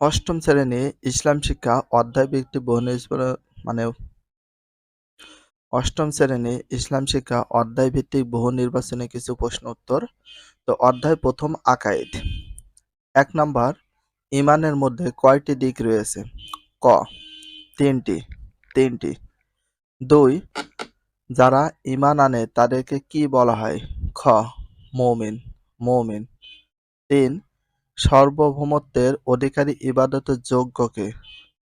অষ্টম শ্রেণি ইসলাম শিক্ষা অধ্যায় ভিত্তি বহু নির্বাচন মানে অষ্টম শ্রেণি ইসলাম শিক্ষা অধ্যায় ভিত্তিক বহু নির্বাচনে কিছু প্রশ্ন উত্তর। তো অধ্যায় প্রথম আকাইদ। এক নম্বর, ইমানের মধ্যে কয়টি দিক রয়েছে? ক, তিনটি তিনটি। দুই, যারা ইমান আনে তাদেরকে কি বলা হয়? খ, মৌমিন মৌমিন। তিন সার্বভৌমত্বের অধিকারী ইবাদতের যোগ্যকে?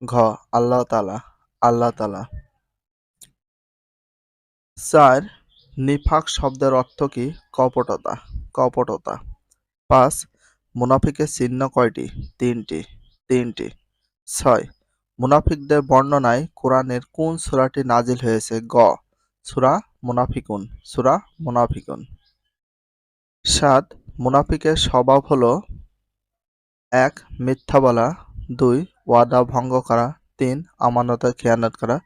ঘ, আল্লাহ তালা আল্লাহ তালা চার, নিফাক শব্দের অর্থ কি? কপটতা কপটতা। পাঁচ, মুনাফিকের চিহ্ন কয়টি? তিনটি তিনটি। ছয়, মুনাফিকদের বর্ণনায় কোরআনের কোন সূরাটি নাজিল হয়েছে? গ, সূরা মুনাফিকুন সূরা মুনাফিকুন। সাত, মুনাফিকের স্বভাব হলো এক মিথ্যা বলা দুই, ওয়াদা ভঙ্গ করা। তিন আমানতে খেয়ানত করা।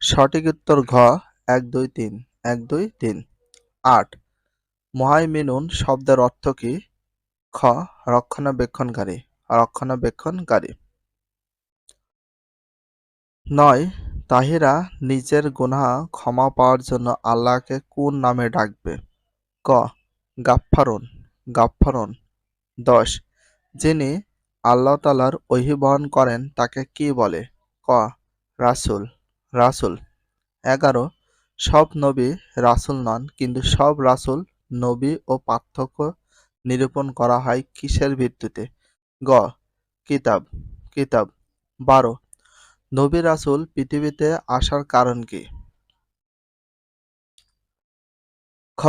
সঠিক উত্তর ঘ, এক, দুই, তিন। এক, দুই, তিন। আট, মহাইমিনুন শব্দের অর্থ কি? খ, রক্ষণাবেক্ষণকারী। রক্ষণাবেক্ষণকারী। নয়, তাহিরা নিজের গুনাহ ক্ষমা পাওয়ার জন্য আল্লাহকে কোন নামে ডাকবে? ক, গাফফারুন। গাফফারুন। দশ, যিনি আল্লাহ তালার ওহি বহন করেন তাকে কি বলে? ক, রাসুল। রাসুল। এগারো, সব নবী রাসুল নন, কিন্তু সব রাসুল নবী ও পার্থক্য নিরূপণ করা হয় কিসের ভিত্তিতে? গ, কিতাব। কিতাব। বারো, নবী রাসুল পৃথিবীতে আসার কারণ কি? খ,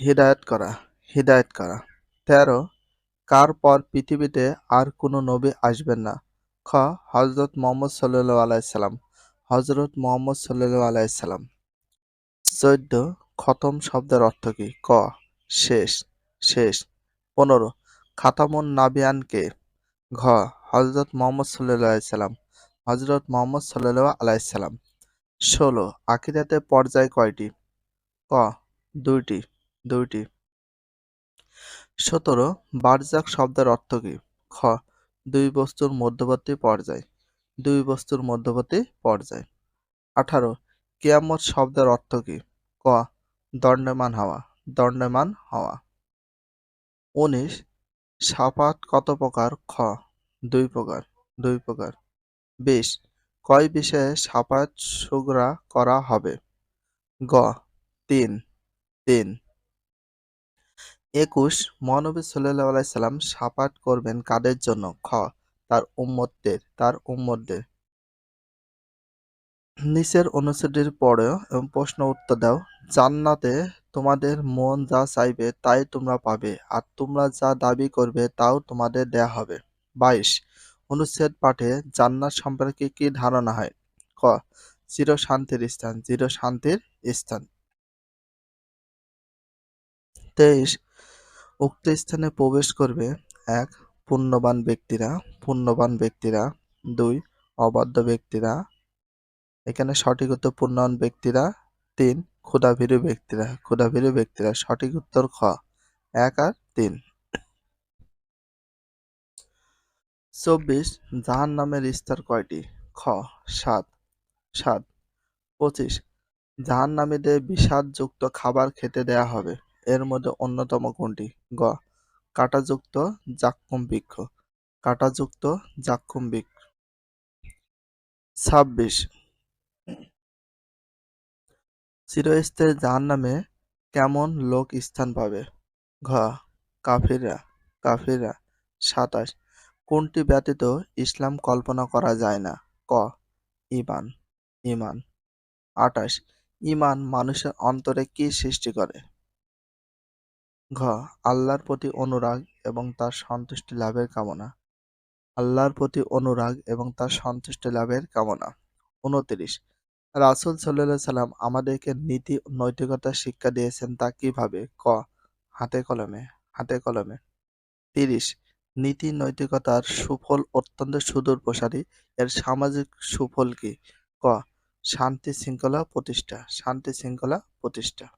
হিদায়ত করা। হিদায়ত করা। তেরো কার পর পৃথিবীতে আর কোনো নবী আসবেন না। খ. হজরত মোহাম্মদ সাল্লু আলাইসাল্লাম হজরত মোহাম্মদ সাল্লু আলাইসাল্লাম চোদ্দ. খতম শব্দের অর্থ কি? ক. শেষ। শেষ। পনেরো. খাতামুন নাবিয়ানকে ঘ. হজরত মোহাম্মদ সাল্লাহ আলাইসাল্লাম হজরত মোহাম্মদ সাল্লাহ আলাইসাল্লাম ষোলো. আকিদাতে পর্যায় কয়টি? ক. দুইটি। দুইটি। সতেরো, বারজাক শব্দের অর্থ কি? খ, দুই বস্তুর মধ্যবর্তী পর্যায়। দুই বস্তুর মধ্যবর্তী পর্যায়। আঠারো, কেয়ামত শব্দের অর্থ কি? ক, দণ্ডমান হওয়া দণ্ডমান হওয়া। উনিশ সাপাত কত প্রকার? খ, দুই প্রকার দুই প্রকার। বিশ, কয় বিষয়ে সাপাত সুগরা করা হবে? গ, তিন তিন। একুশ, মহানবী সাল্লাহ আলাইসাল্লাম সাপাট করবেন কাদের জন্য? খ, তার উম্মতদের তার উম্মতদের। নিচের অনুচ্ছেদের এবং প্রশ্ন উত্তর দাও, জান্নাতে তোমাদের মন যা চাইবে তাই তোমরা পাবে, আর তোমরা যা দাবি করবে তাও তোমাদের দেয়া হবে। বাইশ, অনুচ্ছেদ পাঠে জান্নাত সম্পর্কে কি ধারণা হয়? ক চির শান্তির স্থান চির শান্তির স্থান। তেইশ উক্ত স্থানে প্রবেশ করবে এক, পুণ্যবান ব্যক্তিরা পুণ্যবান ব্যক্তিরা। দুই, অবাধ্য ব্যক্তিরা। এখানে সঠিক উত্তর পুণ্যবান ব্যক্তিরা। তিন, ক্ষুধাভীরু ব্যক্তিরা। ক্ষুধাভীরু ব্যক্তিরা, সঠিক উত্তর খ। এক আর তিন। চব্বিশ জাহান নামের স্তর কয়টি? খ, সাত। সাত। পঁচিশ জাহান নামীদের বিষাদযুক্ত খাবার খেতে দেয়া হবে। এর মধ্যে অন্যতম কোনটি? গ, কাঁটাযুক্ত জাক্কুম বৃক্ষ। কাঁটাযুক্ত জাক্কুম বৃক্ষ। ছাব্বিশ, চিরস্থায়ী জাহান নামে কেমন লোক স্থান পাবে? ঘ কাফিরা কাফিরা সাতাশ, কোনটি ব্যতীত ইসলাম কল্পনা করা যায় না? ক ইমান ইমান আটাশ ইমান মানুষের অন্তরে কি সৃষ্টি করে? ঘ, আল্লাহর প্রতি অনুরাগ এবং তার সন্তুষ্টি লাভের কামনা। আল্লাহর প্রতি অনুরাগ এবং তার সন্তুষ্টি লাভের কামনা। উনত্রিশ, রাসুল সাল্লাহ সাল্লাম আমাদেরকে নীতি নৈতিকতার শিক্ষা দিয়েছেন তা কীভাবে? ক, হাতে কলমে হাতে কলমে। তিরিশ, নীতি নৈতিকতার সুফল অত্যন্ত সুদূর প্রসারী। এর সামাজিক সুফল কি? ক, শান্তি শৃঙ্খলা প্রতিষ্ঠা, শান্তি শৃঙ্খলা প্রতিষ্ঠা।